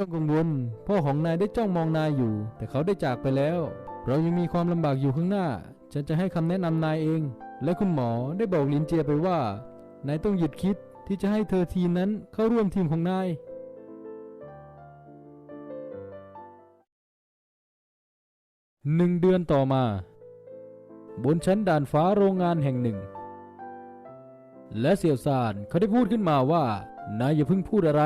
ต้องกังวลพ่อของนายได้จ้องมองนายอยู่ แต่เขาได้จากไปแล้ว เรายังมีความลำบากอยู่ข้างหน้า ฉันจะให้คำแนะนำนายเอง และคุณหมอได้บอกลินเจียไปว่า นายต้องหยุดคิดที่จะให้เธอทีมนั้นเข้าร่วมทีมของนายหนึ่งเดือนต่อมา บนชั้นด่านฟ้าโรงงานแห่งหนึ่ง และเสี่ยวซานเขาได้พูดขึ้นมาว่า นายอย่าเพิ่งพูดอะไร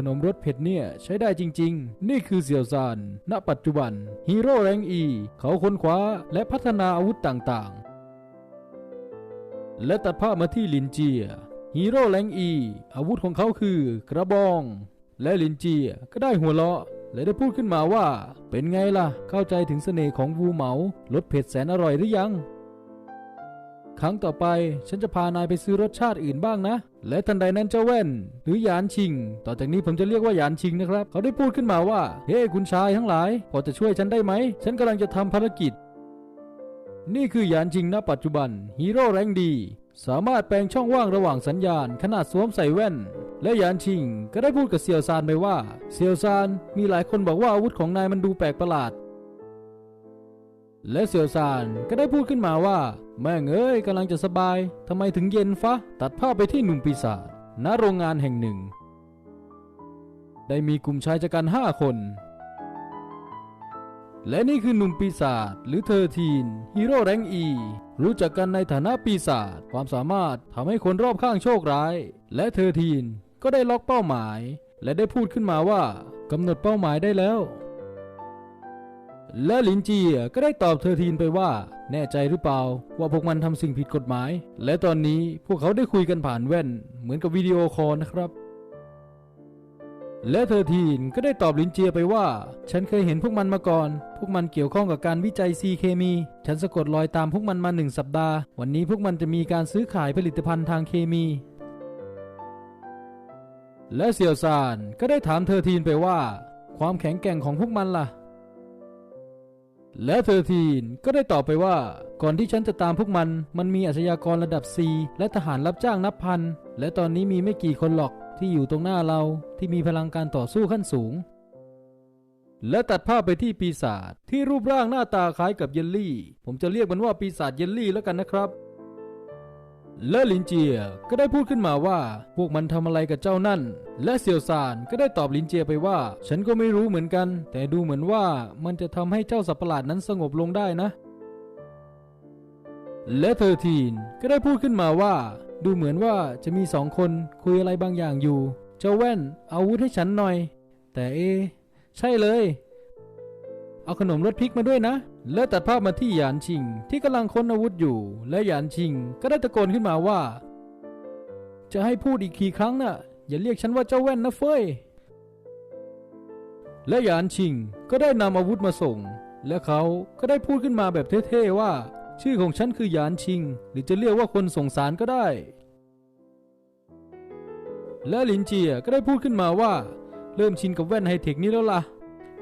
ขนมรสเผ็ดเนี่ยใช้ได้จริง ๆ นี่คือเสี่ยวซาน ณ ปัจจุบัน ฮีโร่แรงอี เขาค้นคว้าและพัฒนาอาวุธต่างๆ และตัดภาพมาที่ลินเจีย ฮีโร่แรงอี อาวุธของเขาคือกระบอง และลินเจียก็ได้หัวเราะและได้พูดขึ้นมาว่า เป็นไงล่ะ เข้าใจถึงเสน่ห์ของวูเหมารสเผ็ดแสนอร่อยหรือยัง ครั้งต่อไปฉันจะพานายไปซื้อรสชาติอื่นบ้างนะ และทันใดนั้นเจ้าแว่น หรือหยานชิง ต่อจากนี้ผมจะเรียกว่าหยานชิงนะครับ เขาได้พูดขึ้นมาว่า เฮ้คุณชายทั้งหลาย พอจะช่วยฉันได้ไหม ฉันกำลังจะทำภารกิจ นี่คือหยานชิงณปัจจุบันฮีโร่แรงดี สามารถแปลงช่องว่างระหว่างสัญญาณ ขนาดสวมใส่แว่น และหยานชิง ก็ได้พูดกับเซียวซานไปว่า เซียวซานมีหลายคนบอกว่าอาวุธของนายมันดูแปลกประหลาด และเสี่ยวซานก็ได้พูดขึ้นมาว่า แม่งเอ้ยกำลังจะสบายทำไมถึงเย็นฟะ ตัดภาพไปที่หนุ่มปีศาจณโรงงานแห่งหนึ่ง ได้มีกลุ่มชายจัดการห้าคน และนี่คือหนุ่มปีศาจหรือเธอทีนฮีโร่แรงอีรู้จักกันในฐานะปีศาจความสามารถทำให้คนรอบข้างโชคร้าย และเธอทีนก็ได้ล็อกเป้าหมาย และได้พูดขึ้นมาว่ากำหนดเป้าหมายได้แล้ว และลินจีก็ได้ตอบเธอทีนไปว่า แน่ใจหรือเปล่า ว่าพวกมันทำสิ่งผิดกฎหมาย และตอนนี้พวกเขาได้คุยกันผ่านแว่น เหมือนกับวิดีโอคอลนะครับ และเธอทีนก็ได้ตอบลินเจียไปว่า ฉันเคยเห็นพวกมันมาก่อน พวกมันเกี่ยวข้องกับการวิจัยซีเคมี ฉันสะกดรอยตามพวกมันมาหนึ่งสัปดาห์ วันนี้พวกมันจะมีการซื้อขายผลิตภัณฑ์ทางเคมีและเสี่ยวซานก็ได้ถามเธอทีนไปว่า ความแข็งแกร่งของพวกมันล่ะ และเธอทีนก็ได้ตอบไปว่า ก่อนที่ฉันจะตามพวกมัน มันมีอาชญากรระดับ C และทหารรับจ้างนับพัน และตอนนี้มีไม่กี่คนหรอกที่อยู่ตรงหน้าเราที่มีพลังการต่อสู้ขั้นสูง และตัดภาพไปที่ปีศาจที่รูปร่างหน้าตาคล้ายกับเยลลี่ ผมจะเรียกมันว่าปีศาจเยลลี่แล้วกันนะครับ และลินเจียก็ได้พูดขึ้นมาว่า พวกมันทำอะไรกับเจ้านั่น และเซียวซานก็ได้ตอบลินเจียไปว่า ฉันก็ไม่รู้เหมือนกัน แต่ดูเหมือนว่ามันจะทำให้เจ้าสัตว์ประหลาดนั้นสงบลงได้นะ และเธอทีนก็ได้พูดขึ้นมาว่า ดูเหมือนว่าจะมีสองคนคุยอะไรบางอย่างอยู่ เจ้าแว่นเอาวุธให้ฉันหน่อย แต่เอ ใช่เลย เอาขนมรสพริกมาด้วยนะ และตัดภาพมาที่หยานชิง ที่กำลังค้นอาวุธอยู่ และหยานชิงก็ได้ตะโกนขึ้นมาว่า จะให้พูดอีกกี่ครั้งน่ะ อย่าเรียกฉันว่าเจ้าแว่นนะเฟยและหยานชิงก็ได้นำอาวุธมาส่ง และเขาก็ได้พูดขึ้นมาแบบเท่ๆว่า ชื่อของฉันคือหยานชิง หรือจะเรียกว่าคนส่งสารก็ได้ และลินเจียก็ได้พูดขึ้นมาว่า เริ่มชินกับแว่นไฮเทคนี้แล้วล่ะ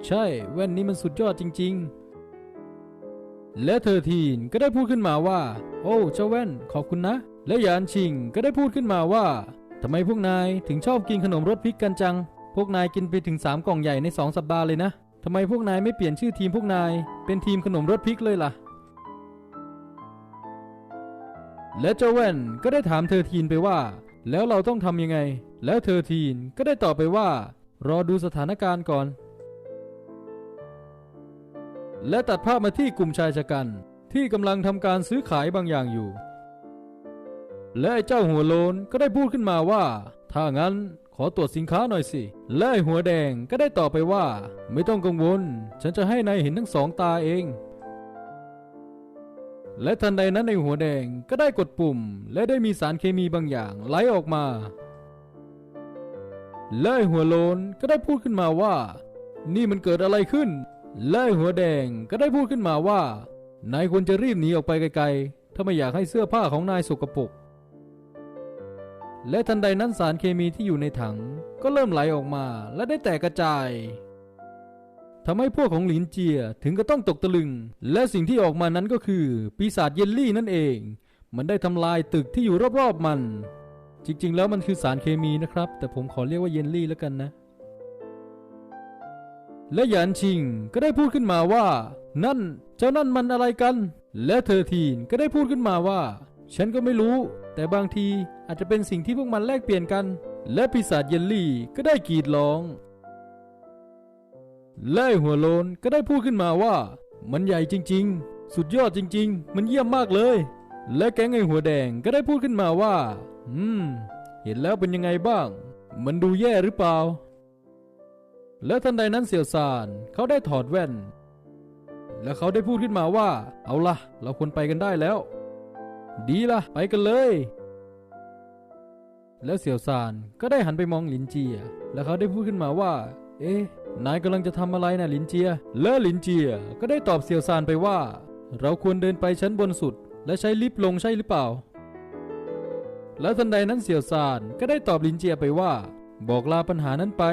ใช่ แว่นนี้มันสุดยอดจริง ๆ และเธอทีนก็ได้พูดขึ้นมาว่า โอ้เจ้าแว่นขอบคุณนะ และหยานชิงก็ได้พูดขึ้นมาว่าทำไมพวกนายถึงชอบกินขนมรสพริกกันจัง พวกนายกินไปถึง3กล่องใหญ่ใน2สัปดาห์เลยนะทำไมพวกนายไม่เปลี่ยนชื่อทีมพวกนายเป็นทีมขนมรสพริกเลยล่ะ และเจ้าแว่นก็ได้ถามเธอทีนไปว่า แล้วเราต้องทำยังไง แล้วเธอทีนก็ได้ตอบไปว่า รอดูสถานการณ์ก่อน และตัดภาพมาที่กลุ่มชายชะกัน ที่กำลังทำการซื้อขายบางอย่างอยู่ และไอ้เจ้าหัวโลนก็ได้พูดขึ้นมาว่า ถ้างั้นขอตรวจสินค้าหน่อยสิ และไอ้หัวแดงก็ได้ตอบไปว่า ไม่ต้องกังวล ฉันจะให้นายเห็นทั้งสองตาเอง และทันใดนั้นในหัวแดงก็ได้กดปุ่ม และได้มีสารเคมีบางอย่างไหลออกมา และไอ้หัวโลนก็ได้พูดขึ้นมาว่า นี่มันเกิดอะไรขึ้น และหัวแดงก็ได้พูดขึ้นมาว่านายควรจะรีบหนีออกไปไกลๆ ถ้าไม่อยากให้เสื้อผ้าของนายสกปรกและทันใดนั้นสารเคมีที่อยู่ในถังก็เริ่มไหลออกมาและได้แตกกระจายทำให้พวกของหลินเจียถึงก็ต้องตกตะลึง และสิ่งที่ออกมานั้นก็คือ ปีศาจเยลลี่นั่นเอง มันได้ทำลายตึกที่อยู่รอบๆมัน จริงๆ แล้วมันคือสารเคมีนะครับ แต่ผมขอเรียกว่าเยลลี่แล้วกันนะ และหยานชิงก็ได้พูดขึ้นมาว่า นั่นเจ้านั่นมันอะไรกัน และเธอทีนก็ได้พูดขึ้นมาว่า ฉันก็ไม่รู้ แต่บางทีอาจจะเป็นสิ่งที่พวกมันแลกเปลี่ยนกัน และปีศาจเยลลี่ก็ได้กรีดร้อง และหัวโลนก็ได้พูดขึ้นมาว่า มันใหญ่จริง ๆ สุดยอดจริง ๆ มันเยี่ยมมากเลย และแก๊งไอหัวแดงก็ได้พูดขึ้นมาว่า อืม เห็นแล้วเป็นยังไงบ้าง มันดูแย่หรือเปล่า แล้วทันใดนั้นเสี่ยวซานเขาได้ถอดแว่น และเขาได้พูดขึ้นมาว่า เอาละเราควรไปกันได้แล้ว ดีละไปกันเลย แล้วเสี่ยวซานก็ได้หันไปมองหลินเจีย และเขาได้พูดขึ้นมาว่า เอ๊ะนายกำลังจะทำอะไรนะหลินเจีย และหลินเจียก็ได้ตอบเสี่ยวซานไปว่า เราควรเดินไปชั้นบนสุด และใช้ลิฟต์ลงใช่หรือเปล่า แล้วทันใดนั้นเสี่ยวซานก็ได้ตอบหลินเจียไปว่า บอกลาปัญหานั้นไป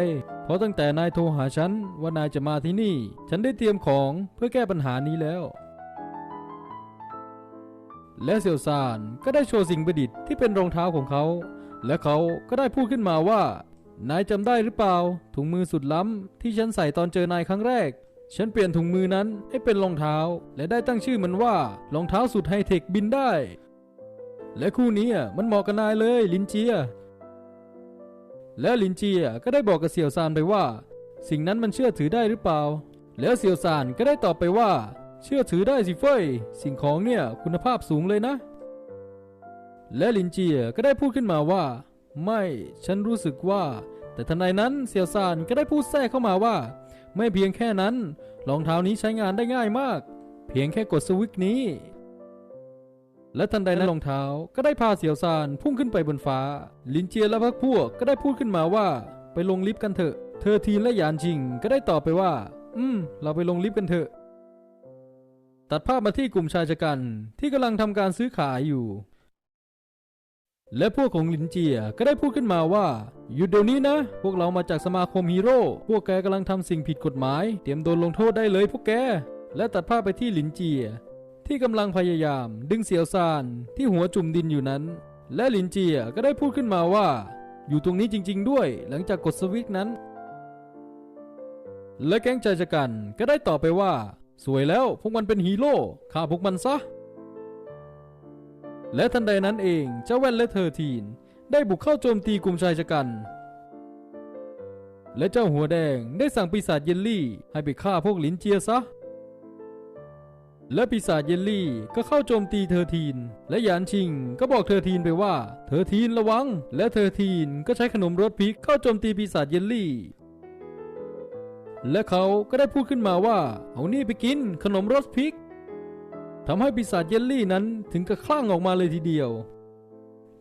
เพราะตั้งแต่นายโทรหาฉันว่านายจะมาที่นี่ ฉันได้เตรียมของเพื่อแก้ปัญหานี้แล้ว และเสี่ยวซานก็ได้โชว์สิ่งประดิษฐ์ที่เป็นรองเท้าของเขา และเขาก็ได้พูดขึ้นมาว่า นายจำได้หรือเปล่า ถุงมือสุดล้ำที่ฉันใส่ตอนเจอนายครั้งแรก ฉันเปลี่ยนถุงมือนั้นให้เป็นรองเท้า และได้ตั้งชื่อมันว่ารองเท้าสุดไฮเทคบินได้ และคู่นี้มันเหมาะกับนายเลยลินเจีย แล้วลินเจียก็ได้บอกกับเสี่ยวซานไปว่า สิ่งนั้นมันเชื่อถือได้หรือเปล่า แล้วเสี่ยวซานก็ได้ตอบไปว่า เชื่อถือได้สิเฟยสิ่งของเนี่ยคุณภาพสูงเลยนะ และลินเจียก็ได้พูดขึ้นมาว่า ไม่ฉันรู้สึกว่า แต่ทันใดนั้นเสี่ยวซานก็ได้พูดแทรกเข้ามาว่า ไม่เพียงแค่นั้นรองเท้านี้ใช้งานได้ง่ายมาก เพียงแค่กดสวิตช์นี้ และทันใดนั้นรองเท้าก็ได้พาเสี่ยวซานพุ่งขึ้นไปบนฟ้า ลินเจียและพรรคพวกก็ได้พูดขึ้นมาว่า ไปลงลิฟต์กันเถอะ เธอทีนและหยานชิงก็ได้ตอบไปว่า อืม เราไปลงลิฟต์กันเถอะ ตัดภาพมาที่กลุ่มชายชะกันที่กำลังทำการซื้อขายอยู่ และพวกของลินเจียก็ได้พูดขึ้นมาว่าหยุดเดี๋ยวนี้นะ พวกเรามาจากสมาคมฮีโร่พวกแกกำลังทำสิ่งผิดกฎหมาย เตรียมโดนลงโทษได้เลยพวกแกและตัดภาพไปที่ลินเจีย ที่กำลังพยายามดึงเสียวซานที่หัวจุ่มดินอยู่นั้น และลินเจียก็ได้พูดขึ้นมาว่า อยู่ตรงนี้จริง ๆ ด้วยหลังจากกดสวิตช์นั้น และแก๊งชายชะกันก็ได้ตอบไปว่า สวยแล้วพวกมันเป็นฮีโร่ฆ่าพวกมันซะ และทันใดนั้นเองเจ้าแว่นและเธอทีน ได้บุกเข้าโจมตีกลุ่มชายชะกัน และเจ้าหัวแดงได้สั่งปีศาจเยลลี่ให้ไปฆ่าพวกลินเจียซะ และปีศาจเยลลี่ก็เข้าโจมตีเธอทีน และหยานชิงก็บอกเธอทีนไปว่า เธอทีนระวัง และเธอทีนก็ใช้ขนมรสพริกเข้าโจมตีปีศาจเยลลี่ และเขาก็ได้พูดขึ้นมาว่า เอานี่ไปกินขนมรสพริกทำให้ปีศาจเยลลี่นั้นถึงกับคลั่งออกมาเลยทีเดียว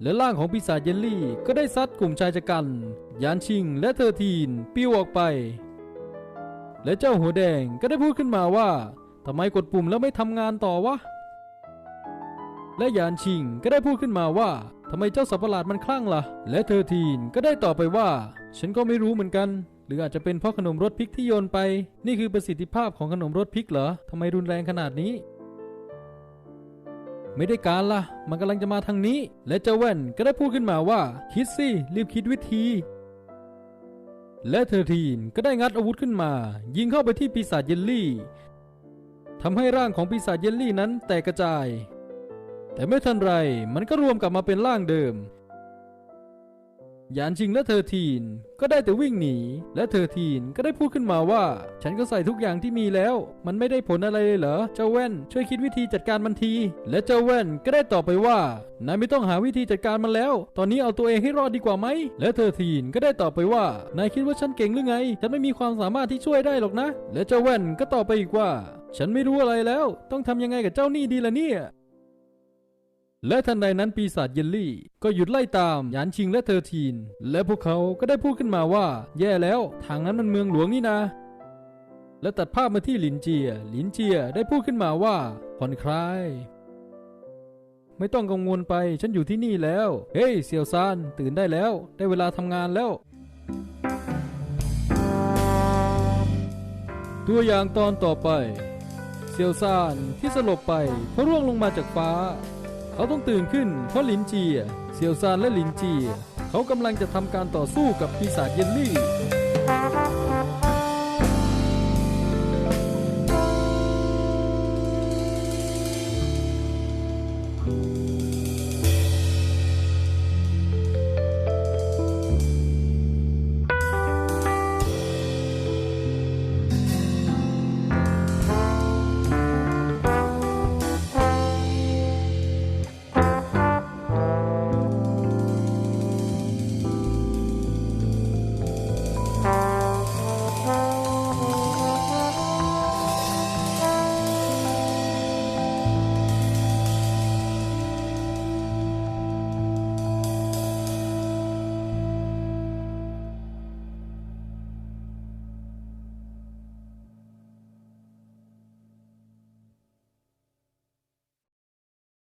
และร่างของปีศาจเยลลี่ก็ได้ซัดกลุ่มชายชะกันยานชิงและเธอทีนปิ้วออกไป และเจ้าหัวแดงก็ได้พูดขึ้นมาว่า ทำไมกดปุ่มแล้วไม่ทำงานต่อวะ และยานชิงก็ได้พูดขึ้นมาว่าทำไมเจ้าสัตว์ประหลาดมันคลั่งล่ะ และเธอทีนก็ได้ตอบไปว่า ฉันก็ไม่รู้เหมือนกัน หรืออาจจะเป็นเพราะขนมรสพริกที่โยนไป นี่คือประสิทธิภาพของขนมรสพริกเหรอทำไมรุนแรงขนาดนี้ ไม่ได้การล่ะ มันกำลังจะมาทางนี้ และเจ้าแว่นก็ได้พูดขึ้นมาว่า คิดสิ รีบคิดวิธี และเธอทีนก็ได้งัดอาวุธขึ้นมา ยิงเข้าไปที่ปีศาจเยลลี่ ทำให้ร่างของปีศาจเยลลี่นั้นแตกกระจาย แต่ไม่ทันไรมันก็รวมกลับมาเป็นร่างเดิมหยานชิงและเธอทีนก็ได้แต่วิ่งหนี และเธอทีนก็ได้พูดขึ้นมาว่า ฉันก็ใส่ทุกอย่างที่มีแล้ว มันไม่ได้ผลอะไรเลยเหรอ เจ้าแว่นช่วยคิดวิธีจัดการมันที และเจ้าแว่นก็ได้ตอบไปว่านายไม่ต้องหาวิธีจัดการมันแล้ว ตอนนี้เอาตัวเองให้รอดดีกว่าไหม และเธอทีนก็ได้ตอบไปว่านายคิดว่าฉันเก่งหรือไงฉันไม่มีความสามารถที่ช่วยได้หรอกนะ และเจ้าแว่นก็ตอบไปอีกว่า ฉันไม่รู้อะไรแล้ว ต้องทำยังไงกับเจ้านี่ดีล่ะเนี่ย และทันใดนั้นปีศาจเยลลี่ ก็หยุดไล่ตามหยานชิงและเธอทีน และพวกเขาก็ได้พูดขึ้นมาว่า แย่แล้ว ทางนั้นมันเมืองหลวงนี่นะ และตัดภาพมาที่หลินเจีย หลินเจียได้พูดขึ้นมาว่าผ่อนคลายไม่ต้องกังวลไป ฉันอยู่ที่นี่แล้ว เฮ้ยเซียวซาน ตื่นได้แล้ว ได้เวลาทำงานแล้ว ตัวอย่างตอนต่อไป เซียวซานที่สลบไปเพราะร่วงลงมาจากฟ้า เขาต้องตื่นขึ้นเพราะลินเจียเซียวซานและลินเจียเขากำลังจะทำการต่อสู้กับปีศาจเยลลี่